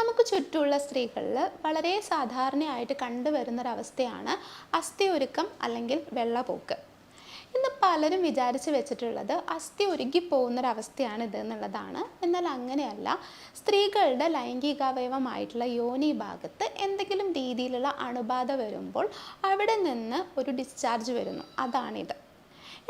നമുക്ക് ചുറ്റുമുള്ള സ്ത്രീകളിൽ വളരെ സാധാരണയായിട്ട് കണ്ടുവരുന്നൊരവസ്ഥയാണ് അസ്ഥി ഒരുക്കം അല്ലെങ്കിൽ വെള്ളപോക്ക്. ഇന്ന് പലരും വിചാരിച്ച് വെച്ചിട്ടുള്ളത് അസ്ഥി ഒരുക്കി പോകുന്നൊരവസ്ഥയാണ് ഇത് എന്നുള്ളതാണ്. എന്നാൽ അങ്ങനെയല്ല. സ്ത്രീകളുടെ ലൈംഗികാവയവമായിട്ടുള്ള യോനി ഭാഗത്ത് എന്തെങ്കിലും രീതിയിലുള്ള അണുബാധ വരുമ്പോൾ അവിടെ നിന്ന് ഒരു ഡിസ്ചാർജ് വരുന്നു. അതാണിത്.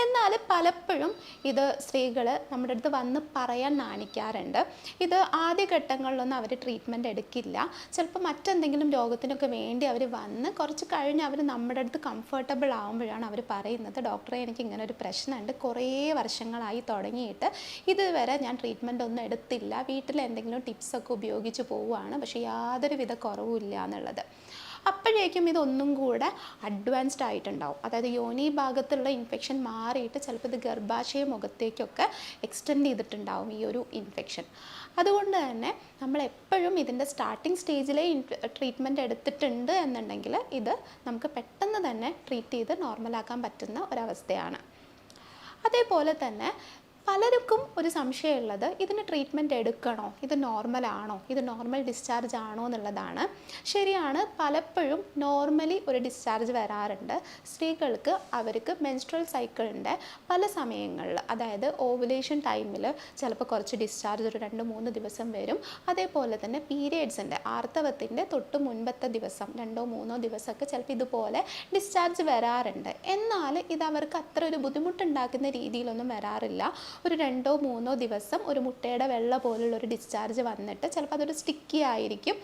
എന്നാൽ പലപ്പോഴും ഇത് സ്ത്രീകൾ നമ്മുടെ അടുത്ത് വന്ന് പറയാൻ നാണിക്കാറുണ്ട്. ഇത് ആദ്യഘട്ടങ്ങളിലൊന്നും അവർ ട്രീറ്റ്മെന്റ് എടുക്കില്ല. ചിലപ്പോൾ മറ്റെന്തെങ്കിലും രോഗത്തിനൊക്കെ വേണ്ടി അവർ വന്ന് കുറച്ച് കഴിഞ്ഞ് അവർ നമ്മുടെ അടുത്ത് കംഫർട്ടബിൾ ആകുമ്പോഴാണ് അവർ പറയുന്നത് ഡോക്ടറെ എനിക്ക് ഇങ്ങനെ ഒരു പ്രശ്നമുണ്ട്. കുറേ വർഷങ്ങളായി തുടങ്ങിയിട്ട് ഇതുവരെ ഞാൻ ട്രീറ്റ്മെന്റ് ഒന്നും എടുത്തില്ല. വീട്ടിൽ എന്തെങ്കിലും ടിപ്സൊക്കെ ഉപയോഗിച്ച് പോവുകയാണ്. പക്ഷേ യാതൊരുവിധ കുറവുമില്ല എന്നുള്ളത്. അപ്പോഴേക്കും ഇതൊന്നും കൂടെ അഡ്വാൻസ്ഡ് ആയിട്ടുണ്ടാവും. അതായത് യോനി ഭാഗത്തുള്ള ഇൻഫെക്ഷൻ മാറിയിട്ട് ചിലപ്പോൾ ഇത് ഗർഭാശയ മുഖത്തേക്കൊക്കെ എക്സ്റ്റെൻഡ് ചെയ്തിട്ടുണ്ടാവും ഈ ഒരു ഇൻഫെക്ഷൻ അതുകൊണ്ട് തന്നെ നമ്മൾ എപ്പോഴും ഇതിന്റെ സ്റ്റാർട്ടിംഗ് സ്റ്റേജിലെ ട്രീറ്റ്മെന്റ് എടുത്തിട്ടുണ്ട് എന്നുണ്ടെങ്കിൽ ഇത് നമുക്ക് പെട്ടെന്ന് തന്നെ ട്രീറ്റ് ചെയ്ത് നോർമലാക്കാൻ പറ്റുന്ന ഒരവസ്ഥയാണ്. അതേപോലെ തന്നെ പലർക്കും ഒരു സംശയമുള്ളത് ഇതിന് ട്രീറ്റ്മെന്റ് എടുക്കണോ? ഇത് നോർമൽ ആണോ? ഇത് നോർമൽ ഡിസ്ചാർജ് ആണോ എന്നുള്ളതാണ്. ശരിയാണ് പലപ്പോഴും നോർമലി ഒരു ഡിസ്ചാർജ് വരാറുണ്ട്. സ്ത്രീകൾക്ക് അവർക്ക് മെൻസ്ട്രൽ സൈക്കിളിന്റെ പല സമയങ്ങളിൽ. അതായത് ഓവുലേഷൻ ടൈമിൽ ചിലപ്പോൾ കുറച്ച് ഡിസ്ചാർജ് ഒരു രണ്ട് മൂന്ന് ദിവസം വരും. അതേപോലെ തന്നെ പീരിയഡ്സിന്റെ ആർത്തവത്തിന്റെ തൊട്ട് മുൻപത്തെ ദിവസം രണ്ടോ മൂന്നോ ദിവസമൊക്കെ ചിലപ്പോൾ ഇതുപോലെ ഡിസ്ചാർജ് വരാറുണ്ട്. എന്നാൽ ഇത് അവർക്ക് അത്ര ഒരു ബുദ്ധിമുട്ടുണ്ടാക്കുന്ന രീതിയിലൊന്നും വരാറില്ല. ഒരു രണ്ടോ മൂന്നോ ദിവസം ഒരു മുട്ടയുടെ വെള്ള പോലുള്ള ഒരു ഡിസ്ചാർജ് വന്നിട്ട് ചിലപ്പോൾ അതൊരു സ്റ്റിക്കി ആയിരിക്കും.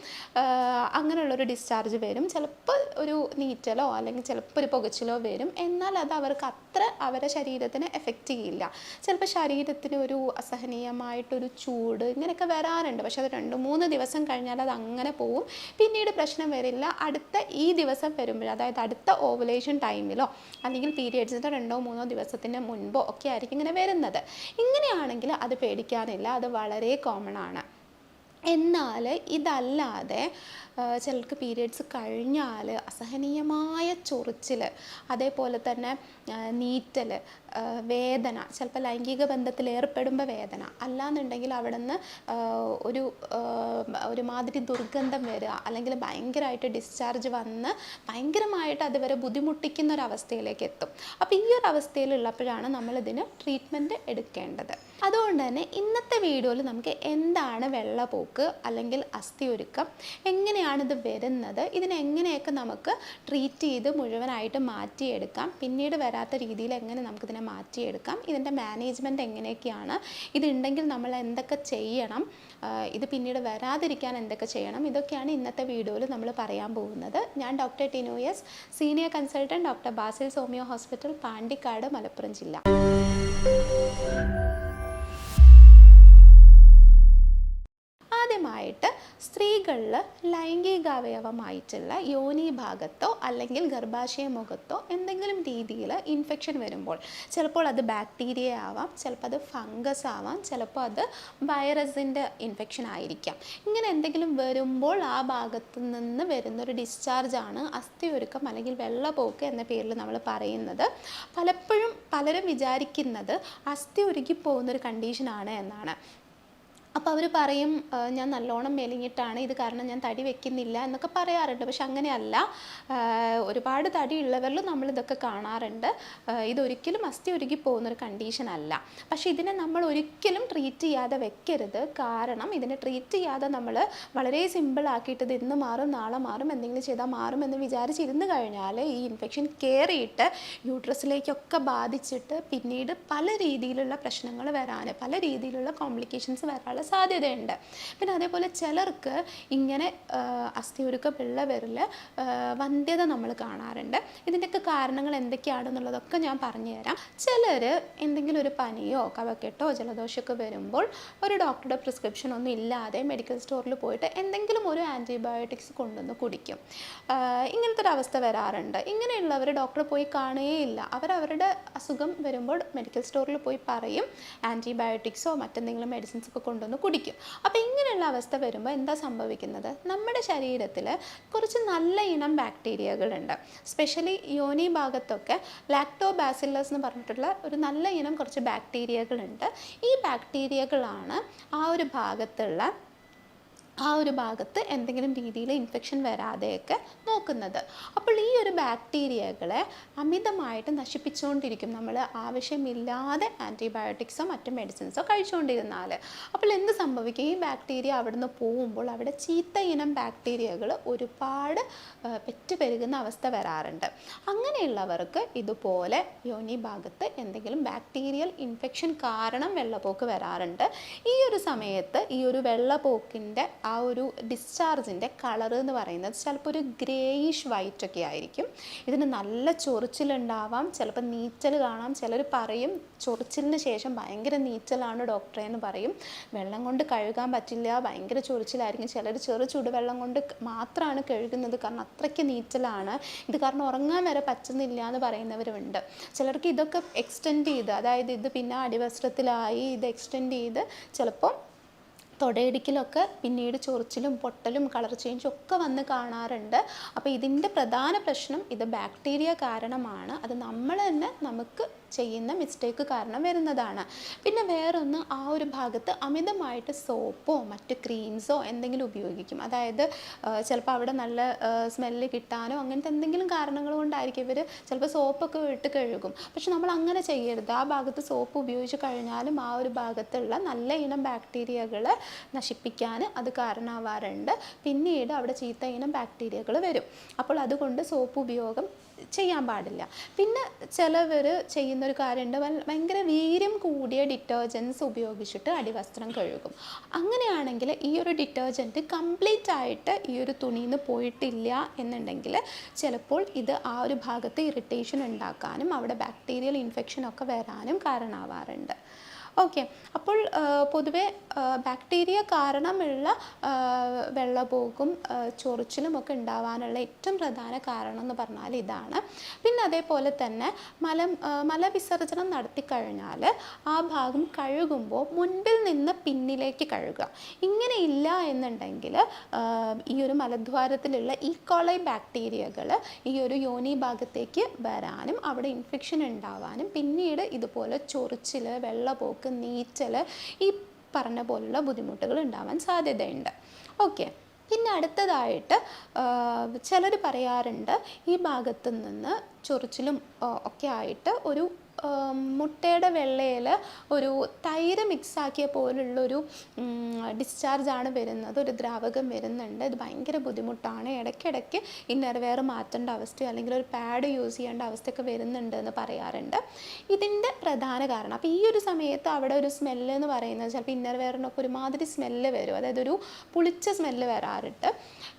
അങ്ങനെയുള്ളൊരു ഡിസ്ചാർജ് വരും. ചിലപ്പോൾ ഒരു നീറ്റലോ അല്ലെങ്കിൽ ചിലപ്പോൾ ഒരു പുകച്ചിലോ വരും. എന്നാൽ അത് അവർക്ക് അത്ര അവരുടെ ശരീരത്തിന് എഫക്റ്റ് ചെയ്യില്ല. ചിലപ്പോൾ ശരീരത്തിന് ഒരു അസഹനീയമായിട്ടൊരു ചൂട് ഇങ്ങനെയൊക്കെ വരാറുണ്ട്. പക്ഷെ അത് രണ്ട് മൂന്ന് ദിവസം കഴിഞ്ഞാൽ അത് അങ്ങനെ പോവും. പിന്നീട് പ്രശ്നം വരില്ല. അടുത്ത ഈ ദിവസം വരുമ്പോൾ അതായത് അടുത്ത ഓവുലേഷൻ ടൈമിലോ അല്ലെങ്കിൽ പീരിയഡ്സിന്റെ രണ്ടോ മൂന്നോ ദിവസത്തിന് മുൻപോ ഒക്കെ ആയിരിക്കും ഇങ്ങനെ വരുന്നത്. ഇങ്ങനെയാണെങ്കിൽ അത് പേടിക്കാനില്ല. അത് വളരെ കോമൺ ആണ്. എന്നാൽ ഇതല്ലാതെ ചിലർക്ക് പീരിയഡ്സ് കഴിഞ്ഞാൽ അസഹനീയമായ ചൊറിച്ചിൽ അതേപോലെ തന്നെ നീറ്റൽ വേദന ചിലപ്പോൾ ലൈംഗിക ബന്ധത്തിൽ ഏർപ്പെടുമ്പോൾ വേദന അല്ലാന്നുണ്ടെങ്കിൽ അവിടെ നിന്ന് ഒരു ഒരുമാതിരി ഒരു മാതിരി ദുർഗന്ധം വരിക അല്ലെങ്കിൽ ഭയങ്കരമായിട്ട് ഡിസ്ചാർജ് വന്ന് ഭയങ്കരമായിട്ട് അതുവരെ ബുദ്ധിമുട്ടിക്കുന്ന ഒരു അവസ്ഥയിലേക്ക് എത്തും. അപ്പോൾ ഈ ഒരു അവസ്ഥയിലുള്ളപ്പോഴാണ് നമ്മളിതിന് ട്രീറ്റ്മെന്റ് എടുക്കേണ്ടത്. അതുകൊണ്ട് തന്നെ ഇന്നത്തെ വീഡിയോയിൽ നമുക്ക് എന്താണ് വെള്ളപ്പോക്ക് അല്ലെങ്കിൽ അസ്ഥിയൊരുക്കം എങ്ങനെയാണ് ഇത് വരുന്നത് ഇതിനെങ്ങനെയൊക്കെ നമുക്ക് ട്രീറ്റ് ചെയ്ത് മുഴുവനായിട്ട് മാറ്റിയെടുക്കാം പിന്നീട് വരാത്ത രീതിയിൽ എങ്ങനെ നമുക്കിതിനെ മാറ്റിയെടുക്കാം ഇതിന്റെ മാനേജ്മെന്റ് എങ്ങനെയൊക്കെയാണ് ഇതുണ്ടെങ്കിൽ നമ്മൾ എന്തൊക്കെ ചെയ്യണം ഇത് പിന്നീട് വരാതിരിക്കാൻ എന്തൊക്കെ ചെയ്യണം ഇതൊക്കെയാണ് ഇന്നത്തെ വീഡിയോയിൽ നമ്മൾ പറയാൻ പോകുന്നത്. ഞാൻ doctor Tinoyas senior consultant doctor Basil Somio hospital Pandikkad Malappuram ജില്ല. സ്ത്രീകളിൽ ലൈംഗികാവയവമായിട്ടുള്ള യോനി ഭാഗത്തോ അല്ലെങ്കിൽ ഗർഭാശയ മുഖത്തോ എന്തെങ്കിലും രീതിയിൽ ഇൻഫെക്ഷൻ വരുമ്പോൾ ചിലപ്പോൾ അത് ബാക്ടീരിയ ആവാം ചിലപ്പോൾ അത് ഫംഗസ് ആവാം ചിലപ്പോൾ അത് വൈറസിന്റെ ഇൻഫെക്ഷൻ ആയിരിക്കാം. ഇങ്ങനെ എന്തെങ്കിലും വരുമ്പോൾ ആ ഭാഗത്ത് നിന്ന് വരുന്നൊരു ഡിസ്ചാർജാണ് അസ്ഥിയൊരുക്കം അല്ലെങ്കിൽ വെള്ളപ്പോക്ക് എന്ന പേരിൽ നമ്മൾ പറയുന്നത്. പലപ്പോഴും പലരും വിചാരിക്കുന്നത് അസ്ഥി ഒരുക്കി പോകുന്നൊരു കണ്ടീഷനാണ് എന്നാണ്. അപ്പോൾ അവർ പറയും "ആ, ഞാൻ നല്ലോണം മെലിഞ്ഞിട്ടാണ് ഇത് കാരണം ഞാൻ തടി വെക്കുന്നില്ല എന്നൊക്കെ പറയാറുണ്ട്. പക്ഷെ അങ്ങനെയല്ല. ഒരുപാട് തടി ഉള്ളവരിലും നമ്മൾ ഇതൊക്കെ കാണാറുണ്ട്. ഇതൊരിക്കലും അസ്ഥി ഉരുകി പോകുന്നൊരു കണ്ടീഷൻ അല്ല. പക്ഷേ ഇതിനെ നമ്മൾ ഒരിക്കലും ട്രീറ്റ് ചെയ്യാതെ വെക്കരുത്. കാരണം ഇതിനെ ട്രീറ്റ് ചെയ്യാതെ നമ്മൾ വളരെ സിമ്പിൾ ആക്കിയിട്ട് ഇത് ഇന്ന് മാറും നാളെ മാറും എന്തെങ്കിലും ചെയ്താൽ മാറും എന്ന് വിചാരിച്ചിരുന്ന് കഴിഞ്ഞാൽ ഈ ഇൻഫെക്ഷൻ കയറിയിട്ട് യൂട്രസിലേക്കൊക്കെ ബാധിച്ചിട്ട് പിന്നീട് പല രീതിയിലുള്ള പ്രശ്നങ്ങൾ വരാൻ പല രീതിയിലുള്ള കോംപ്ലിക്കേഷൻസ് വരാനുള്ള സാധ്യതയുണ്ട്. പിന്നെ അതേപോലെ ചിലർക്ക് ഇങ്ങനെ ആ, പിള്ള വിരൽ വന്ധ്യത നമ്മൾ കാണാറുണ്ട്. ഇതിന്റെയൊക്കെ കാരണങ്ങൾ എന്തൊക്കെയാണെന്നുള്ളതൊക്കെ ഞാൻ പറഞ്ഞുതരാം. ചിലർ എന്തെങ്കിലും ഒരു പനിയോ കവക്കെട്ടോ ജലദോഷമൊക്കെ വരുമ്പോൾ ഒരു ഡോക്ടറുടെ പ്രിസ്ക്രിപ്ഷൻ ഒന്നും ഇല്ലാതെ മെഡിക്കൽ സ്റ്റോറിൽ പോയിട്ട് എന്തെങ്കിലും ഒരു ആന്റിബയോട്ടിക്സ് കൊണ്ടുവന്ന് കുടിക്കും. ഇങ്ങനത്തെ ഒരു അവസ്ഥ വരാറുണ്ട്. ഇങ്ങനെയുള്ളവർ ഡോക്ടറെ പോയി കാണുകയില്ല അവർ അവരുടെ അസുഖം വരുമ്പോൾ മെഡിക്കൽ സ്റ്റോറിൽ പോയി പറയും ആന്റിബയോട്ടിക്സോ മറ്റെന്തെങ്കിലും മെഡിസിൻസ് ഒക്കെ കൊണ്ടുവന്ന് കുടിക്കും. അപ്പോൾ ഇങ്ങനെയുള്ള അവസ്ഥ വരുമ്പോൾ എന്താ സംഭവിക്കുന്നത്? നമ്മുടെ ശരീരത്തിൽ കുറച്ച് നല്ല ഇനം ബാക്ടീരിയകളുണ്ട് സ്പെഷ്യലി യോനി ഭാഗത്തൊക്കെ ലാക്ടോബാസില്ലസ് എന്ന് പറഞ്ഞിട്ടുള്ള ഒരു നല്ല ഇനം കുറച്ച് ബാക്ടീരിയകളുണ്ട് ഈ ബാക്ടീരിയകളാണ് ആ ഒരു ഭാഗത്തുള്ള ആ ഒരു ഭാഗത്ത് എന്തെങ്കിലും രീതിയിൽ ഇൻഫെക്ഷൻ വരാതെയൊക്കെ നോക്കുന്നത്. അപ്പോൾ ഈ ഒരു ബാക്ടീരിയകളെ അമിതമായിട്ട് നശിപ്പിച്ചുകൊണ്ടിരിക്കും. നമ്മൾ ആവശ്യമില്ലാതെ ആന്റിബയോട്ടിക്സോ മറ്റു മെഡിസിൻസോ കഴിച്ചുകൊണ്ടിരുന്നാൽ അപ്പോൾ എന്ത് സംഭവിക്കും? ഈ ബാക്ടീരിയ അവിടുന്ന് പോകുമ്പോൾ അവിടെ ചീത്ത ഇനം ബാക്ടീരിയകൾ ഒരുപാട് പെറ്റ് പെരുകുന്ന അവസ്ഥ വരാറുണ്ട്. അങ്ങനെയുള്ളവർക്ക് ഇതുപോലെ യോനി ഭാഗത്ത് എന്തെങ്കിലും ബാക്ടീരിയൽ ഇൻഫെക്ഷൻ കാരണം വെള്ളപ്പോക്ക് വരാറുണ്ട്. ഈ ഒരു സമയത്ത് ഈ ഒരു വെള്ളപ്പോക്കിന്റെ ആ ഒരു ഡിസ്ചാർജിന്റെ കളർ എന്ന് പറയുന്നത് ചിലപ്പോൾ ഒരു ഗ്രേയിഷ് വൈറ്റ് ഒക്കെ ആയിരിക്കും. ഇതിന് നല്ല ചൊറിച്ചിലുണ്ടാവാം. ചിലപ്പോൾ നീച്ചൽ കാണാം. ചിലർ പറയും ചൊറിച്ചിലിന് ശേഷം ഭയങ്കര നീച്ചലാണ് ഡോക്ടറെ എന്ന് പറയും. വെള്ളം കൊണ്ട് കഴുകാൻ പറ്റില്ല ഭയങ്കര ചൊറിച്ചിലായിരിക്കും. ചിലർ ചെറു ചുടുവെള്ളം കൊണ്ട് മാത്രമാണ് കഴുകുന്നത്. കാരണം അത്രയ്ക്ക് നീച്ചലാണ് ഇത് കാരണം ഉറങ്ങാൻ വരെ പറ്റുന്നില്ല എന്ന് പറയുന്നവരുമുണ്ട് ചിലർക്ക് ഇതൊക്കെ എക്സ്റ്റെൻഡ് ചെയ്ത് അതായത് ഇത് പിന്നെ അടിവസ്ത്രത്തിലായി ഇത് എക്സ്റ്റെൻഡ് ചെയ്ത് ചിലപ്പോൾ തൊടയിടിക്കലൊക്കെ പിന്നീട് ചൊറിച്ചിലും പൊട്ടലും കളർ ചേഞ്ചും ഒക്കെ വന്ന് കാണാറുണ്ട്. അപ്പോൾ ഇതിന്റെ പ്രധാന പ്രശ്നം ഇത് ബാക്ടീരിയ കാരണമാണ്. അത് നമ്മൾ തന്നെ നമുക്ക് ചെയ്യുന്ന മിസ്റ്റേക്ക് കാരണം വരുന്നതാണ്. പിന്നെ വേറൊന്ന് ആ ഒരു ഭാഗത്ത് അമിതമായിട്ട് സോപ്പോ മറ്റ് ക്രീംസോ എന്തെങ്കിലും ഉപയോഗിക്കും. അതായത് ചിലപ്പോൾ അവിടെ നല്ല സ്മെല്ല് കിട്ടാനോ അങ്ങനത്തെ എന്തെങ്കിലും കാരണങ്ങൾ കൊണ്ടായിരിക്കും ഇവർ ചിലപ്പോൾ സോപ്പൊക്കെ ഇട്ട് കഴുകും. പക്ഷെ നമ്മൾ അങ്ങനെ ചെയ്യരുത്. ആ ഭാഗത്ത് സോപ്പ് ഉപയോഗിച്ച് കഴിഞ്ഞാലും ആ ഒരു ഭാഗത്തുള്ള നല്ല ഇനം ബാക്ടീരിയകൾ നശിപ്പിക്കാൻ അത് കാരണമാവാറുണ്ട്. പിന്നീട് അവിടെ ചീത്ത ഇനം ബാക്ടീരിയകൾ വരും. അപ്പോൾ അതുകൊണ്ട് സോപ്പ് ഉപയോഗം ചെയ്യാൻ പാടില്ല. പിന്നെ ചിലവർ ചെയ്യുന്നൊരു കാര്യമുണ്ട്. ഭയങ്കര വീര്യം കൂടിയ ഡിറ്റർജൻസ് ഉപയോഗിച്ചിട്ട് അടിവസ്ത്രം കഴുകും. അങ്ങനെയാണെങ്കിൽ ഈ ഒരു ഡിറ്റർജന്റ് കംപ്ലീറ്റ് ആയിട്ട് ഈ ഒരു തുണിയിൽ നിന്ന് പോയിട്ടില്ല എന്നുണ്ടെങ്കിൽ ചിലപ്പോൾ ഇത് ആ ഒരു ഭാഗത്ത് ഇറിറ്റേഷൻ ഉണ്ടാക്കാനും അവിടെ ബാക്ടീരിയൽ ഇൻഫെക്ഷൻ ഒക്കെ വരാനും കാരണമാവാറുണ്ട്. ഓക്കെ അപ്പോൾ പൊതുവെ ബാക്ടീരിയ കാരണമുള്ള വെള്ളപോക്കും ചൊറിച്ചിലും ഒക്കെ ഉണ്ടാവാനുള്ള ഏറ്റവും പ്രധാന കാരണം എന്ന് പറഞ്ഞാൽ ഇതാണ്. പിന്നെ അതേപോലെ തന്നെ മല മലവിസർജനം നടത്തിക്കഴിഞ്ഞാൽ ആ ഭാഗം കഴുകുമ്പോൾ മുൻപിൽ നിന്ന് പിന്നിലേക്ക് കഴുകുക. ഇങ്ങനെ ഇല്ല എന്നുണ്ടെങ്കിൽ ഈ ഒരു മലദ്വാരത്തിലുള്ള ഈക്കോളൈ ബാക്ടീരിയകൾ ഈ ഒരു യോനി ഭാഗത്തേക്ക് വരാനും അവിടെ ഇൻഫെക്ഷൻ ഉണ്ടാവാനും പിന്നീട് ഇതുപോലെ ചൊറിച്ചിൽ വെള്ളപ്പോക്ക് നീച്ചൽ ഈ പറഞ്ഞ പോലുള്ള ബുദ്ധിമുട്ടുകൾ ഉണ്ടാവാൻ സാധ്യതയുണ്ട്. ഓക്കെ പിന്നെ അടുത്തതായിട്ട് ചിലർ പറയാറുണ്ട് ഈ ഭാഗത്തു നിന്ന് ചൊറിച്ചിലും ഒക്കെ ആയിട്ട് ഒരു മുട്ടയുടെ വെള്ളയിൽ ഒരു തൈര് മിക്സ് ആക്കിയ പോലുള്ളൊരു ഡിസ്ചാർജാണ് വരുന്നത്. ഒരു ദ്രാവകം വരുന്നുണ്ട്. ഇത് ഭയങ്കര ബുദ്ധിമുട്ടാണ്. ഇടയ്ക്കിടയ്ക്ക് ഇന്നർവെയർ മാറ്റേണ്ട അവസ്ഥയോ അല്ലെങ്കിൽ ഒരു പാഡ് യൂസ് ചെയ്യേണ്ട അവസ്ഥയൊക്കെ വരുന്നുണ്ട് എന്ന് പറയാറുണ്ട്. ഇതിന്റെ പ്രധാന കാരണം അപ്പോൾ ഈ ഒരു സമയത്ത് അവിടെ ഒരു സ്മെല്ല് എന്ന് പറയുന്നത് ചിലപ്പോൾ ഇന്നർവെയറിനൊക്കെ ഒരുമാതിരി സ്മെല്ല് വരും. അതായത് ഒരു പുളിച്ച സ്മെല്ല് വരാറുണ്ട്.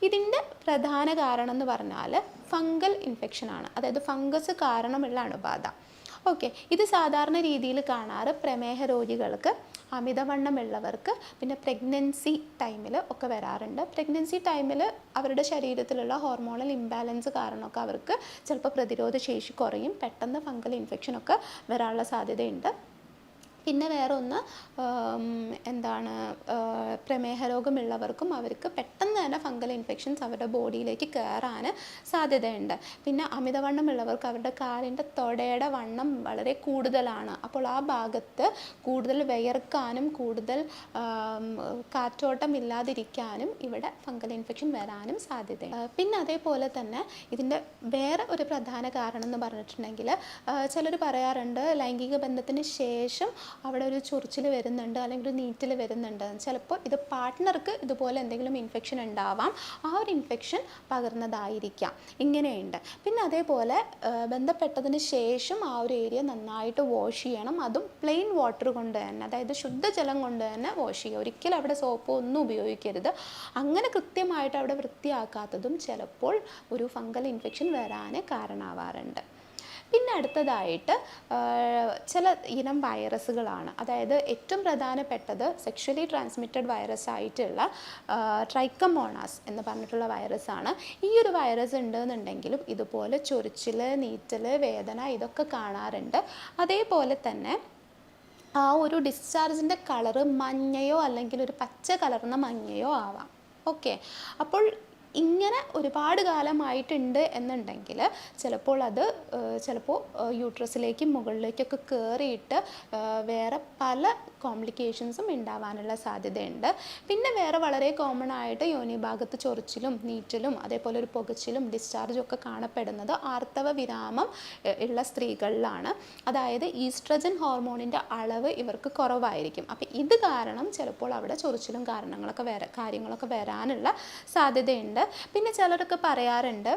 ഇതിന്റെ പ്രധാന കാരണം എന്ന് പറഞ്ഞാൽ ഫംഗൽ ഇൻഫെക്ഷനാണ് അതായത് ഫംഗസ് കാരണമുള്ള അണുബാധ. ഓക്കെ. ഇത് സാധാരണ രീതിയിൽ കാണാറ് പ്രമേഹ രോഗികൾക്ക് അമിതവണ്ണമുള്ളവർക്ക് പിന്നെ പ്രഗ്നൻസി ടൈമിൽ ഒക്കെ വരാറുണ്ട്. പ്രഗ്നൻസി ടൈമിൽ അവരുടെ ശരീരത്തിലുള്ള ഹോർമോണൽ ഇംബാലൻസ് കാരണമൊക്കെ അവർക്ക് ചിലപ്പോൾ പ്രതിരോധ ശേഷി കുറയും പെട്ടെന്ന് ഫംഗൽ ഇൻഫെക്ഷനൊക്കെ വരാനുള്ള സാധ്യതയുണ്ട്. പിന്നെ വേറെ ഒന്ന് എന്താണ് പ്രമേഹ രോഗമുള്ളവർക്കും അവർക്ക് പെട്ടെന്ന് തന്നെ ഫംഗൽ ഇൻഫെക്ഷൻസ് അവരുടെ ബോഡിയിലേക്ക് കയറാൻ സാധ്യതയുണ്ട്. പിന്നെ അമിതവണ്ണമുള്ളവർക്ക് അവരുടെ കാലിന്റെ തൊടയുടെ വണ്ണം വളരെ കൂടുതലാണ്. അപ്പോൾ ആ ഭാഗത്ത് കൂടുതൽ വിയർക്കാനും കൂടുതൽ കാറ്റോട്ടം ഇല്ലാതിരിക്കാനും ഇവിടെ ഫംഗൽ ഇൻഫെക്ഷൻ വരാനും സാധ്യതയുണ്ട്. പിന്നെ അതേപോലെ തന്നെ ഇതിന്റെ വേറെ ഒരു പ്രധാന കാരണം എന്ന് പറഞ്ഞിട്ടുണ്ടെങ്കിൽ ചിലർ പറയാറുണ്ട് ലൈംഗിക ബന്ധത്തിന് ശേഷം അവിടെ ഒരു ചൊറിച്ചിൽ വരുന്നുണ്ട് അല്ലെങ്കിൽ ഒരു നീറ്റിൽ വരുന്നുണ്ട്. ചിലപ്പോൾ ഇത് പാർട്ട്ണർക്ക് ഇതുപോലെ എന്തെങ്കിലും ഇൻഫെക്ഷൻ ഉണ്ടാവാം. ആ ഒരു ഇൻഫെക്ഷൻ പകർന്നതായിരിക്കാം. ഇങ്ങനെയുണ്ട്. പിന്നെ അതേപോലെ ബന്ധപ്പെട്ടതിന് ശേഷം ആ ഒരു ഏരിയ നന്നായിട്ട് വാഷ് ചെയ്യണം. അതും പ്ലെയിൻ വാട്ടർ കൊണ്ട് തന്നെ. അതായത് ശുദ്ധജലം കൊണ്ട് തന്നെ വാഷ് ചെയ്യുക. ഒരിക്കലും അവിടെ സോപ്പ് ഒന്നും ഉപയോഗിക്കരുത്. അങ്ങനെ കൃത്യമായിട്ട് അവിടെ വൃത്തിയാക്കാത്തതും ചിലപ്പോൾ ഒരു ഫംഗൽ ഇൻഫെക്ഷൻ വരാൻ കാരണമാവാറുണ്ട്. പിന്നെ അടുത്തതായിട്ട് ചില ഇനം വൈറസുകളാണ്. അതായത് ഏറ്റവും പ്രധാനപ്പെട്ടത് സെക്ഷലി ട്രാൻസ്മിറ്റഡ് വൈറസ് ആയിട്ടുള്ള ട്രൈക്കമോണാസ് എന്ന് പറഞ്ഞിട്ടുള്ള വൈറസാണ്. ഈ ഒരു വൈറസ് ഉണ്ടെന്നുണ്ടെങ്കിലും ഇതുപോലെ ചൊറിച്ചിൽ നീറ്റൽ വേദന ഇതൊക്കെ കാണാറുണ്ട്. അതേപോലെ തന്നെ ആ ഒരു ഡിസ്ചാർജിന്റെ കളറ് മഞ്ഞയോ അല്ലെങ്കിൽ ഒരു പച്ച കലർന്ന മഞ്ഞയോ ആവാം. ഓക്കെ അപ്പോൾ ഇങ്ങനെ ഒരുപാട് കാലമായിട്ടുണ്ട് എന്നുണ്ടെങ്കിൽ ചിലപ്പോൾ അത് ചിലപ്പോൾ യൂട്രസിലേക്കും മുകളിലേക്കൊക്കെ കയറിയിട്ട് വേറെ പല കോംപ്ലിക്കേഷൻസും ഉണ്ടാവാനുള്ള സാധ്യതയുണ്ട്. പിന്നെ വേറെ വളരെ കോമൺ ആയിട്ട് യോനി ഭാഗത്ത് ചൊറിച്ചിലും നീറ്റലും അതേപോലെ ഒരു പുകച്ചിലും ഡിസ്ചാർജും ഒക്കെ കാണപ്പെടുന്നത് ആർത്തവ വിരാമം ഉള്ള സ്ത്രീകളിലാണ്. അതായത് ഈസ്ട്രജൻ ഹോർമോണിന്റെ അളവ് ഇവർക്ക് കുറവായിരിക്കും. അപ്പോൾ ഇത് കാരണം ചിലപ്പോൾ അവിടെ ചൊറിച്ചിലും കാരണങ്ങളൊക്കെ വര കാര്യങ്ങളൊക്കെ വരാനുള്ള സാധ്യതയുണ്ട്. പിന്നെ ചിലരൊക്കെ പറയാറുണ്ട്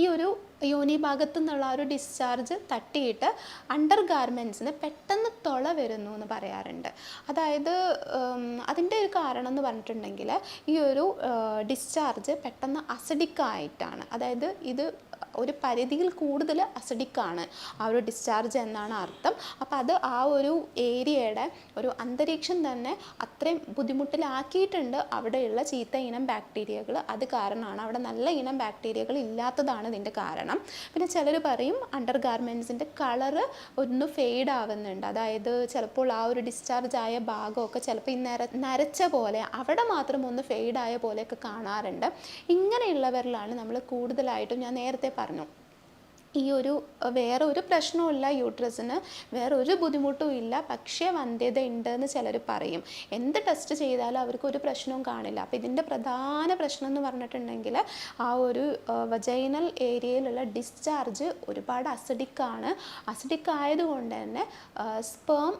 ഈ ഒരു യോനി ഭാഗത്തു നിന്നുള്ള ഒരു ഡിസ്ചാർജ് തട്ടിയിട്ട് അണ്ടർ ഗാർമെൻസിന് പെട്ടെന്ന് തുള വരുന്നു എന്ന് പറയാറുണ്ട്. അതായത് അതിന്റെ ഒരു കാരണം എന്ന് പറഞ്ഞിട്ടുണ്ടെങ്കിൽ ഈ ഒരു ഡിസ്ചാർജ് പെട്ടെന്ന് അസിഡിക് ആയിട്ടാണ്. അതായത് ഇത് ഒരു പരിധിയിൽ കൂടുതൽ അസിഡിക്കാണ് ആ ഒരു ഡിസ്ചാർജ് എന്നാണ് അർത്ഥം. അപ്പോൾ അത് ആ ഒരു ഏരിയയുടെ ഒരു അന്തരീക്ഷം തന്നെ അത്രയും ബുദ്ധിമുട്ടിലാക്കിയിട്ടുണ്ട്. അവിടെയുള്ള ചീത്ത ഇനം ബാക്ടീരിയകൾ അത് കാരണമാണ്. അവിടെ നല്ല ഇനം ബാക്ടീരിയകൾ ഇല്ലാത്തതാണ് ഇതിന്റെ കാരണം. പിന്നെ ചിലർ പറയും അണ്ടർ ഗാർമെൻസിന്റെ കളറ് ഒന്ന് ഫെയ്ഡ് ആവുന്നുണ്ട്. അതായത് ചിലപ്പോൾ ആ ഒരു ഡിസ്ചാർജ് ആയ ഭാഗമൊക്കെ ചിലപ്പോൾ ഈ നര നരച്ച പോലെ അവിടെ മാത്രം ഒന്ന് ഫെയ്ഡ് ആയ പോലെയൊക്കെ കാണാറുണ്ട്. ഇങ്ങനെയുള്ളവരിലാണ് നമ്മൾ കൂടുതലായിട്ടും ഞാൻ നേരത്തെ പറഞ്ഞു. ഈ ഒരു വേറെ ഒരു പ്രശ്നവുമില്ല യൂട്രസിന് വേറെ ഒരു ബുദ്ധിമുട്ടും ഇല്ല. പക്ഷേ വന്ധ്യത ഉണ്ടെന്ന് ചിലർ പറയും. എന്ത് ടെസ്റ്റ് ചെയ്താലും അവർക്ക് ഒരു പ്രശ്നവും കാണില്ല. അപ്പോൾ ഇതിന്റെ പ്രധാന പ്രശ്നം എന്ന് പറഞ്ഞിട്ടുണ്ടെങ്കിൽ ആ ഒരു വജൈനൽ ഏരിയയിലുള്ള ഡിസ്ചാർജ് ഒരുപാട് അസിഡിക്കാണ് അസിഡിക് ആയതുകൊണ്ട് തന്നെ സ്പേം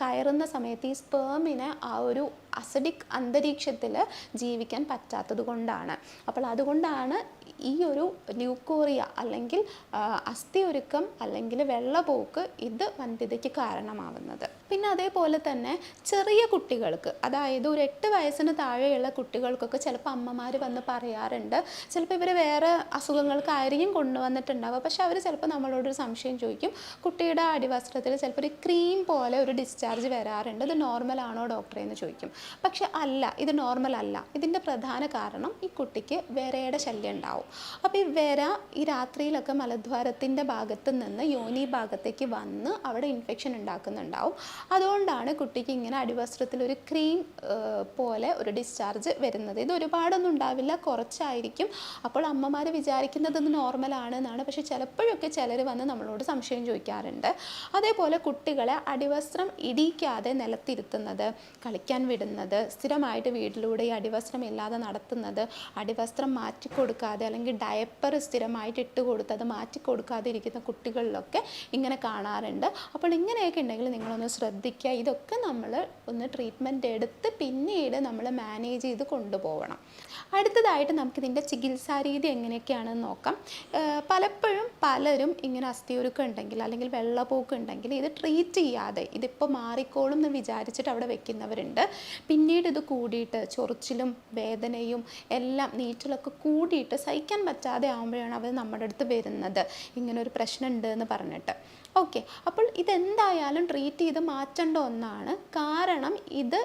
കയറുന്ന സമയത്ത് ഈ സ്പേമിനെ ആ ഒരു അസിഡിക് അന്തരീക്ഷത്തിൽ ജീവിക്കാൻ പറ്റാത്തത് കൊണ്ടാണ്. അപ്പോൾ അതുകൊണ്ടാണ് ഈ ഒരു ന്യൂക്കോറിയ അല്ലെങ്കിൽ അസ്ഥിയൊരുക്കം അല്ലെങ്കിൽ വെള്ളപോക്ക് ഇത് വന്ധ്യതയ്ക്ക് കാരണമാവുന്നത്. പിന്നെ അതേപോലെ തന്നെ ചെറിയ കുട്ടികൾക്ക് അതായത് ഒരു എട്ട് വയസ്സിന് താഴെയുള്ള കുട്ടികൾക്കൊക്കെ ചിലപ്പോൾ അമ്മമാർ വന്ന് പറയാറുണ്ട് ചിലപ്പോൾ ഇവർ വേറെ അസുഖങ്ങൾക്കായിരിക്കും കൊണ്ടുവന്നിട്ടുണ്ടാവുക. പക്ഷെ അവർ ചിലപ്പോൾ നമ്മളോടൊരു സംശയം ചോദിക്കും. കുട്ടിയുടെ അടിവസ്ത്രത്തിൽ ചിലപ്പോൾ ഒരു ക്രീം പോലെ ഒരു ഡിസ്ചാർജ് വരാറുണ്ട്. ഇത് നോർമൽ ആണോ ഡോക്ടറെ എന്ന് ചോദിക്കും. പക്ഷെ അല്ല ഇത് നോർമൽ അല്ല. ഇതിന്റെ പ്രധാന കാരണം ഈ കുട്ടിക്ക് വിരയുടെ ശല്യം ഉണ്ടാവും. അപ്പോൾ ഈ വിര ഈ രാത്രിയിലൊക്കെ മലദ്വാരത്തിന്റെ ഭാഗത്ത് നിന്ന് യോനി ഭാഗത്തേക്ക് വന്ന് അവിടെ ഇൻഫെക്ഷൻ ഉണ്ടാക്കുന്നുണ്ടാവും. അതുകൊണ്ടാണ് കുട്ടിക്ക് ഇങ്ങനെ അടിവസ്ത്രത്തിൽ ഒരു ക്രീം പോലെ ഒരു ഡിസ്ചാർജ് വരുന്നത്. ഇത് ഒരുപാടൊന്നും ഉണ്ടാവില്ല കുറച്ചായിരിക്കും. അപ്പോൾ അമ്മമാർ വിചാരിക്കുന്നത് ഇത് നോർമലാണ് എന്നാണ്. പക്ഷെ ചിലപ്പോഴൊക്കെ ചിലർ വന്ന് നമ്മളോട് സംശയം ചോദിക്കാറുണ്ട്. അതേപോലെ കുട്ടികളെ അടിവസ്ത്രം ഇടിക്കാതെ നിലത്തിരുത്തുന്നത് കളിക്കാൻ വിടുന്നത് സ്ഥിരമായിട്ട് വീട്ടിലൂടെ ഈ അടിവസ്ത്രം ഇല്ലാതെ നടത്തുന്നത് അടിവസ്ത്രം മാറ്റി കൊടുക്കാതെ അല്ലെങ്കിൽ ഡയപ്പർ സ്ഥിരമായിട്ട് ഇട്ട് കൊടുത്ത് അത് മാറ്റി കൊടുക്കാതിരിക്കുന്ന കുട്ടികളിലൊക്കെ ഇങ്ങനെ കാണാറുണ്ട്. അപ്പോൾ ഇങ്ങനെയൊക്കെ ഉണ്ടെങ്കിൽ നിങ്ങളൊന്ന് ശ്രദ്ധിക്കുക. ഇതൊക്കെ നമ്മൾ ഒന്ന് ട്രീറ്റ്മെന്റ് എടുത്ത് പിന്നീട് നമ്മൾ മാനേജ് ചെയ്ത് കൊണ്ടുപോകണം അടുത്തതായിട്ട് നമുക്കിതിന്റെ ചികിത്സാ രീതി എങ്ങനെയൊക്കെയാണെന്ന് നോക്കാം. പലപ്പോഴും പലരും ഇങ്ങനെ അസ്ഥിയൊരുക്കം ഉണ്ടെങ്കിൽ അല്ലെങ്കിൽ വെള്ളപ്പോക്ക് ഉണ്ടെങ്കിൽ ഇത് ട്രീറ്റ് ചെയ്യാതെ ഇതിപ്പോൾ മാറിക്കോളും എന്ന് വിചാരിച്ചിട്ട് അവിടെ വെക്കുന്നവരുണ്ട്. പിന്നീട് ഇത് കൂടിയിട്ട് ചൊറിച്ചിലും വേദനയും എല്ലാം നീറ്റലൊക്കെ കൂടിയിട്ട് സഹിക്കാൻ പറ്റാതെ ആകുമ്പോഴാണ് അവർ നമ്മുടെ അടുത്ത് വരുന്നത്. ഇങ്ങനെ ഒരു പ്രശ്നം ഉണ്ട് എന്ന് പറഞ്ഞിട്ട്. ഓക്കെ. അപ്പോൾ ഇതെന്തായാലും ട്രീറ്റ് ചെയ്ത് മാറ്റേണ്ട ഒന്നാണ്. കാരണം ഇത്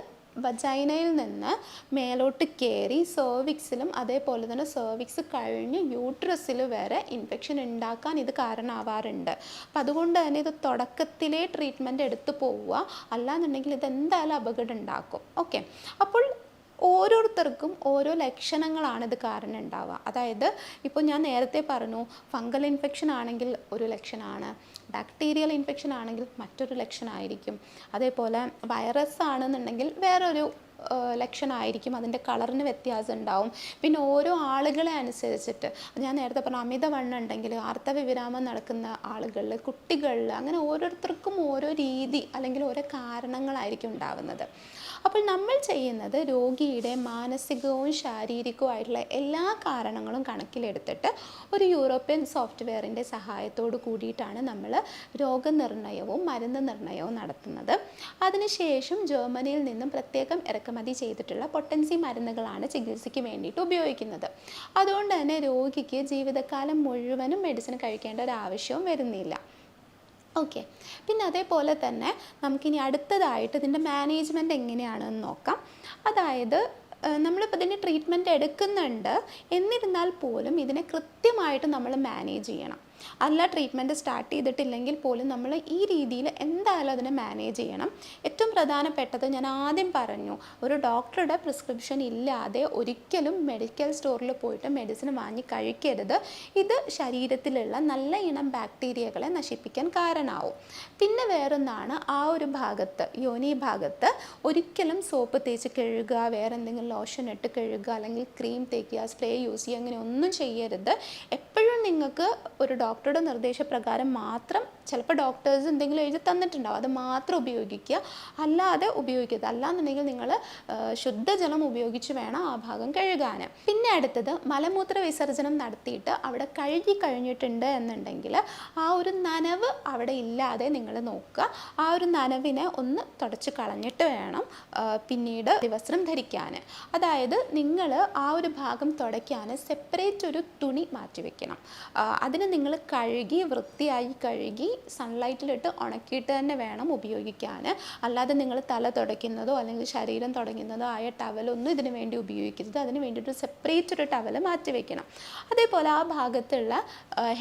വജൈനയിൽ നിന്ന് മേലോട്ട് കയറി സെർവിക്സിലും അതേപോലെ തന്നെ സെർവിക്സ് കഴിഞ്ഞ് യൂട്രസിൽ വരെ ഇൻഫെക്ഷൻ ഉണ്ടാക്കാൻ ഇത് കാരണമാവാറുണ്ട്. അപ്പം അതുകൊണ്ട് തന്നെ ഇത് തുടക്കത്തിലെ ട്രീറ്റ്മെന്റ് എടുത്തു പോവുക. അല്ലാന്നുണ്ടെങ്കിൽ ഇത് എന്തായാലും അപകടം ഉണ്ടാക്കും ഓക്കെ അപ്പോൾ ഓരോരുത്തർക്കും ഓരോ ലക്ഷണങ്ങളാണ് ഇത് കാരണം ഉണ്ടാവുക. അതായത് ഇപ്പോൾ ഞാൻ നേരത്തെ പറഞ്ഞു ഫംഗൽ ഇൻഫെക്ഷൻ ആണെങ്കിൽ ഒരു ലക്ഷണമാണ്. ബാക്ടീരിയൽ ഇൻഫെക്ഷൻ ആണെങ്കിൽ മറ്റൊരു ലക്ഷണമായിരിക്കും. അതേപോലെ വൈറസ് ആണെന്നുണ്ടെങ്കിൽ വേറൊരു ലക്ഷണമായിരിക്കും. അതിന്റെ കളറിന് വ്യത്യാസം ഉണ്ടാവും. പിന്നെ ഓരോ ആളുകളെ അനുസരിച്ചിട്ട് ഞാൻ നേരത്തെ പറഞ്ഞ അമിതവണ്ണം ഉണ്ടെങ്കിൽ ആർത്തവ വിരാമം നടക്കുന്ന ആളുകളിൽ കുട്ടികളിൽ അങ്ങനെ ഓരോരുത്തർക്കും ഓരോ രീതി അല്ലെങ്കിൽ ഓരോ കാരണങ്ങളായിരിക്കും ഉണ്ടാവുന്നത്. അപ്പോൾ നമ്മൾ ചെയ്യുന്നത് രോഗിയുടെ മാനസികവും ശാരീരികവും ആയിട്ടുള്ള എല്ലാ കാരണങ്ങളും കണക്കിലെടുത്തിട്ട് ഒരു യൂറോപ്യൻ സോഫ്റ്റ്വെയറിന്റെ സഹായത്തോട് കൂടിയിട്ടാണ് നമ്മൾ രോഗനിർണയവും മരുന്ന് നിർണയവും നടത്തുന്നത്. അതിനുശേഷം ജർമ്മനിയിൽ നിന്നും പ്രത്യേകം ഇറക്കുമതി ചെയ്തിട്ടുള്ള പൊട്ടൻസി മരുന്നുകളാണ് ചികിത്സയ്ക്ക് വേണ്ടിയിട്ട് ഉപയോഗിക്കുന്നത്. അതുകൊണ്ട് തന്നെ രോഗിക്ക് ജീവിതകാലം മുഴുവനും മെഡിസിൻ കഴിക്കേണ്ട ഒരു ആവശ്യവും വരുന്നില്ല. ഓക്കെ പിന്നെ അതേപോലെ തന്നെ നമുക്കിനി അടുത്തതായിട്ട് ഇതിന്റെ മാനേജ്മെന്റ് എങ്ങനെയാണെന്ന് നോക്കാം. അതായത് നമ്മളിപ്പോൾ ഇതിന്റെ ട്രീറ്റ്മെന്റ് എടുക്കുന്നുണ്ട്. എന്നിരുന്നാൽ പോലും ഇതിനെ കൃത്യമായിട്ട് നമ്മൾ മാനേജ് ചെയ്യണം. അല്ല ട്രീറ്റ്മെന്റ് സ്റ്റാർട്ട് ചെയ്തിട്ടില്ലെങ്കിൽ പോലും നമ്മൾ ഈ രീതിയിൽ എന്തായാലും അതിനെ മാനേജ് ചെയ്യണം. ഏറ്റവും പ്രധാനപ്പെട്ടത് ഞാൻ ആദ്യം പറഞ്ഞു ഒരു ഡോക്ടറുടെ പ്രിസ്ക്രിപ്ഷൻ ഇല്ലാതെ ഒരിക്കലും മെഡിക്കൽ സ്റ്റോറിൽ പോയിട്ട് മെഡിസിൻ വാങ്ങി കഴിക്കരുത്. ഇത് ശരീരത്തിലുള്ള നല്ല ഇനം ബാക്ടീരിയകളെ നശിപ്പിക്കാൻ കാരണമാവും. പിന്നെ വേറൊന്നാണ് ആ ഒരു ഭാഗത്ത് യോനി ഭാഗത്ത് ഒരിക്കലും സോപ്പ് തേച്ച് കഴുകുക വേറെ എന്തെങ്കിലും ലോഷൻ ഇട്ട് കഴുകുക അല്ലെങ്കിൽ ക്രീം തേക്കുക സ്പ്രേ യൂസ് ചെയ്യുക അങ്ങനെ ഒന്നും ചെയ്യരുത്. എപ്പോഴും നിങ്ങൾക്ക് ഒരു ഡോക്ടറുടെ നിർദ്ദേശപ്രകാരം മാത്രം ചിലപ്പോൾ ഡോക്ടേഴ്സ് എന്തെങ്കിലും എഴുതി തന്നിട്ടുണ്ടാവും. അത് മാത്രം ഉപയോഗിക്കുക. അല്ലാതെ ഉപയോഗിക്കരുത്. അല്ലാന്നുണ്ടെങ്കിൽ നിങ്ങൾ ശുദ്ധജലം ഉപയോഗിച്ച് വേണം ആ ഭാഗം കഴുകാൻ പിന്നെ അടുത്തത് മലമൂത്ര വിസർജനം നടത്തിയിട്ട് അവിടെ കഴുകി കഴിഞ്ഞിട്ടുണ്ട് എന്നുണ്ടെങ്കിൽ ആ ഒരു നനവ് അവിടെ ഇല്ലാതെ നിങ്ങൾ നോക്കുക. ആ ഒരു നനവിനെ ഒന്ന് തുടച്ച് കളഞ്ഞിട്ട് വേണം പിന്നീട് ദിവസം ധരിക്കാൻ അതായത് നിങ്ങൾ ആ ഒരു ഭാഗം തുടയ്ക്കാൻ സെപ്പറേറ്റ് ഒരു തുണി മാറ്റി വെക്കണം. അതിന് നിങ്ങൾ കഴുകി വൃത്തിയായി കഴുകി സൺലൈറ്റിലിട്ട് ഉണക്കിയിട്ട് തന്നെ വേണം ഉപയോഗിക്കാൻ. അല്ലാതെ നിങ്ങൾ തല തുടയ്ക്കുന്നതോ അല്ലെങ്കിൽ ശരീരം തുടങ്ങുന്നതോ ആയ ടവലൊന്നും ഇതിന് വേണ്ടി ഉപയോഗിക്കരുത്. അതിന് വേണ്ടിയിട്ട് സെപ്പറേറ്റ് ഒരു ടവൽ മാറ്റി വെക്കണം. അതേപോലെ ആ ഭാഗത്തുള്ള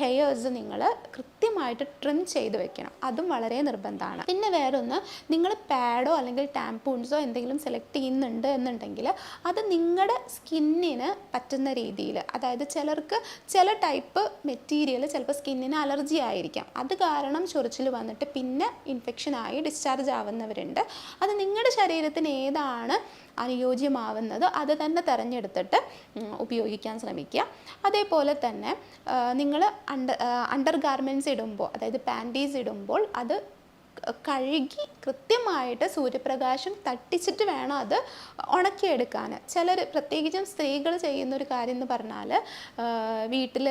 ഹെയേഴ്സ് നിങ്ങൾ കൃത്യമായിട്ട് ട്രിം ചെയ്ത് വെക്കണം. അതും വളരെ നിർബന്ധമാണ്. പിന്നെ വേറൊന്ന് നിങ്ങൾ പാഡോ അല്ലെങ്കിൽ ടാമ്പൂൺസോ എന്തെങ്കിലും സെലക്ട് ചെയ്യുന്നുണ്ട് എന്നുണ്ടെങ്കിൽ അത് നിങ്ങളുടെ സ്കിന്നിന് പറ്റുന്ന രീതിയിൽ അതായത് ചിലർക്ക് ചില ടൈപ്പ് മെറ്റീരിയൽ ചിലപ്പോൾ സ്കിന്നിന് അലർജി ആയിരിക്കാം. അത് കാരണം ചൊറിച്ചിൽ വന്നിട്ട് പിന്നെ ഇൻഫെക്ഷനായി ഡിസ്ചാർജ് ആവുന്നവരുണ്ട്. അത് നിങ്ങളുടെ ശരീരത്തിന് ഏതാണ് അനുയോജ്യമാവുന്നത് അത് തന്നെ തിരഞ്ഞെടുത്തിട്ട് ഉപയോഗിക്കാൻ ശ്രമിക്കുക. അതേപോലെ തന്നെ നിങ്ങൾ അണ്ടർ അണ്ടർ ഗാർമെന്റ്സ് ഇടുമ്പോൾ അതായത് പാന്റീസ് ഇടുമ്പോൾ അത് കഴുകി കൃത്യമായിട്ട് സൂര്യപ്രകാശം തട്ടിച്ചിട്ട് വേണം അത് ഉണക്കിയെടുക്കാൻ. ചിലർ പ്രത്യേകിച്ചും സ്ത്രീകൾ ചെയ്യുന്ന ഒരു കാര്യം എന്ന് പറഞ്ഞാൽ വീട്ടിൽ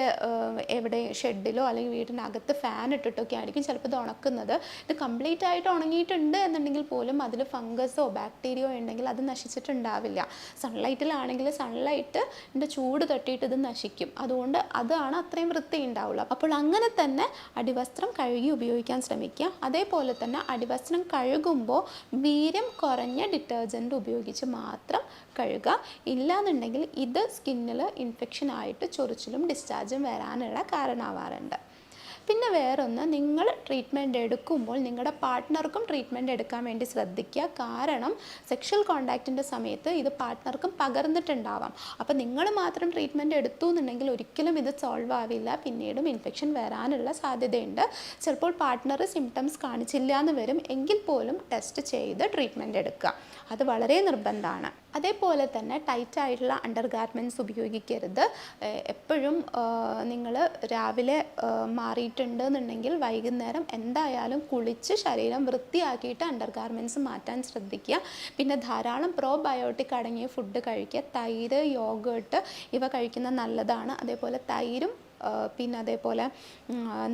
എവിടെ ഷെഡിലോ അല്ലെങ്കിൽ വീടിനകത്ത് ഫാൻ ഇട്ടിട്ടൊക്കെ ആയിരിക്കും ചിലപ്പോൾ ഇത് ഉണക്കുന്നത്. ഇത് കംപ്ലീറ്റ് ആയിട്ട് ഉണങ്ങിയിട്ടുണ്ട് എന്നുണ്ടെങ്കിൽ പോലും അതിൽ ഫംഗസോ ബാക്ടീരിയോ ഉണ്ടെങ്കിൽ അത് നശിച്ചിട്ടുണ്ടാവില്ല. സൺലൈറ്റിലാണെങ്കിൽ സൺലൈറ്റ് എന്റെ ചൂട് തട്ടിയിട്ട് ഇത് നശിക്കും. അതുകൊണ്ട് അതാണ് അത്രയും വൃത്തി ഉണ്ടാവുള്ളൂ അപ്പോൾ അങ്ങനെ തന്നെ അടിവസ്ത്രം കഴുകി ഉപയോഗിക്കാൻ ശ്രമിക്കുക. അതേപോലെ തന്നെ അടിവസ്ത്രം കഴുകുമ്പോൾ വീര്യം കുറഞ്ഞ ഡിറ്റർജന്റ് ഉപയോഗിച്ച് മാത്രം കഴുകുക. ഇല്ലാന്നുണ്ടെങ്കിൽ ഇത് സ്കിന്നിൽ ഇൻഫെക്ഷൻ ആയിട്ട് ചൊറിച്ചിലും ഡിസ്ചാർജും വരാനുള്ള കാരണമാവാറുണ്ട്. പിന്നെ വേറൊന്ന് നിങ്ങൾ ട്രീറ്റ്മെന്റ് എടുക്കുമ്പോൾ നിങ്ങളുടെ പാർട്ട്ണർക്കും ട്രീറ്റ്മെന്റ് എടുക്കാൻ വേണ്ടി ശ്രദ്ധിക്കുക. കാരണം സെക്ഷൽ കോണ്ടാക്റ്റിന്റെ സമയത്ത് ഇത് പാർട്ട്ണർക്കും പകർന്നിട്ടുണ്ടാവാം. അപ്പോൾ നിങ്ങൾ മാത്രം ട്രീറ്റ്മെന്റ് എടുത്തു എന്നുണ്ടെങ്കിൽ ഒരിക്കലും ഇത് സോൾവ് ആവില്ല. പിന്നീടും ഇൻഫെക്ഷൻ വരാനുള്ള സാധ്യതയുണ്ട്. ചിലപ്പോൾ പാർട്ട്ണർ സിംറ്റംസ് കാണിച്ചില്ല എന്ന് വരും. എങ്കിൽ പോലും ടെസ്റ്റ് ചെയ്ത് ട്രീറ്റ്മെന്റ് എടുക്കുക. അത് വളരെ നിർബന്ധമാണ്. അതേപോലെ തന്നെ ടൈറ്റ് ആയിട്ടുള്ള അണ്ടർ ഗാർമെന്റ്സ് ഉപയോഗിക്കരുത് എപ്പോഴും നിങ്ങൾ രാവിലെ മാറിയിട്ടുണ്ട് എന്നുണ്ടെങ്കിൽ വൈകുന്നേരം എന്തായാലും കുളിച്ച് ശരീരം വൃത്തിയാക്കിയിട്ട് അണ്ടർ ഗാർമെന്റ്സ് മാറ്റാൻ ശ്രദ്ധിക്കുക. പിന്നെ ധാരാളം പ്രോബയോട്ടിക് അടങ്ങിയ ഫുഡ് കഴിക്കുക. തൈര് യോഗേട്ട് ഇവ കഴിക്കുന്നത് നല്ലതാണ്. അതേപോലെ തൈരും പിന്നെ അതേപോലെ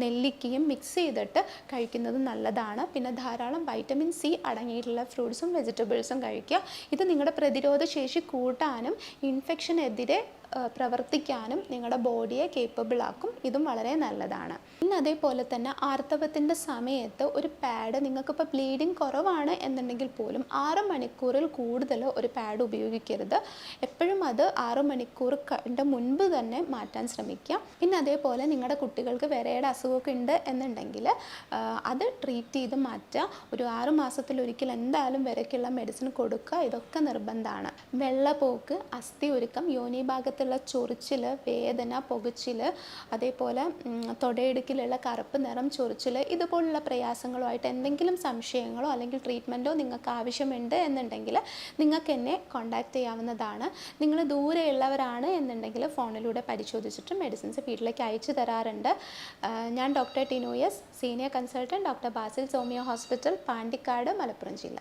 നെല്ലിക്കയും മിക്സ് ചെയ്തിട്ട് കഴിക്കുന്നത് നല്ലതാണ്. പിന്നെ ധാരാളം വൈറ്റമിൻ സി അടങ്ങിയിട്ടുള്ള ഫ്രൂട്ട്സും വെജിറ്റബിൾസും കഴിക്കുക. ഇത് നിങ്ങളുടെ പ്രതിരോധ ശേഷി കൂട്ടാനും ഇൻഫെക്ഷനെതിരെ പ്രവർത്തിക്കാനും നിങ്ങളുടെ ബോഡിയെ കേപ്പബിൾ ആക്കും. ഇതും വളരെ നല്ലതാണ്. പിന്നെ അതേപോലെ തന്നെ ആർത്തവത്തിന്റെ സമയത്ത് ഒരു പാഡ് നിങ്ങൾക്കിപ്പോൾ ബ്ലീഡിങ് കുറവാണ് എന്നുണ്ടെങ്കിൽ പോലും ആറ് മണിക്കൂറിൽ കൂടുതൽ ഒരു പാഡ് ഉപയോഗിക്കരുത്. എപ്പോഴും അത് ആറ് മണിക്കൂർ കണ്ട മുൻപ് തന്നെ മാറ്റാൻ ശ്രമിക്കുക. പിന്നെ അതേപോലെ നിങ്ങളുടെ കുട്ടികൾക്ക് വിരയുടെ അസുഖമൊക്കെ ഉണ്ട് എന്നുണ്ടെങ്കിൽ അത് ട്രീറ്റ് ചെയ്ത് മാറ്റുക. ഒരു ആറ് മാസത്തിൽ ഒരിക്കൽ എന്തായാലും വിരയ്ക്കുള്ള മെഡിസിൻ കൊടുക്കുക. ഇതൊക്കെ നിർബന്ധമാണ്. വെള്ളപ്പോക്ക് അസ്ഥി ഒരുക്കം യോനി ഭാഗത്തുള്ള ചൊറിച്ചിൽ വേദന പുകച്ചിൽ അതേപോലെ തൊടയിടുക്കിലുള്ള കറുപ്പ് നിറം ചൊറിച്ചിൽ ഇതുപോലുള്ള പ്രയാസങ്ങളുമായിട്ട് എന്തെങ്കിലും സംശയങ്ങളോ അല്ലെങ്കിൽ ട്രീറ്റ്മെന്റോ നിങ്ങൾക്ക് ആവശ്യമുണ്ട് എന്നുണ്ടെങ്കിൽ നിങ്ങൾക്ക് എന്നെ കോൺടാക്റ്റ് ചെയ്യാവുന്നതാണ്. നിങ്ങൾ ദൂരെയുള്ളവരാണ് എന്നുണ്ടെങ്കിൽ ഫോണിലൂടെ പരിശോധിച്ചിട്ട് മെഡിസിൻസ് വീട്ടിലേക്ക് അയച്ചു തരാറുണ്ട്. ഞാൻ doctor Tinoyas senior consultant doctor Basil Somio hospital Pandikkad Malappuram ജില്ല.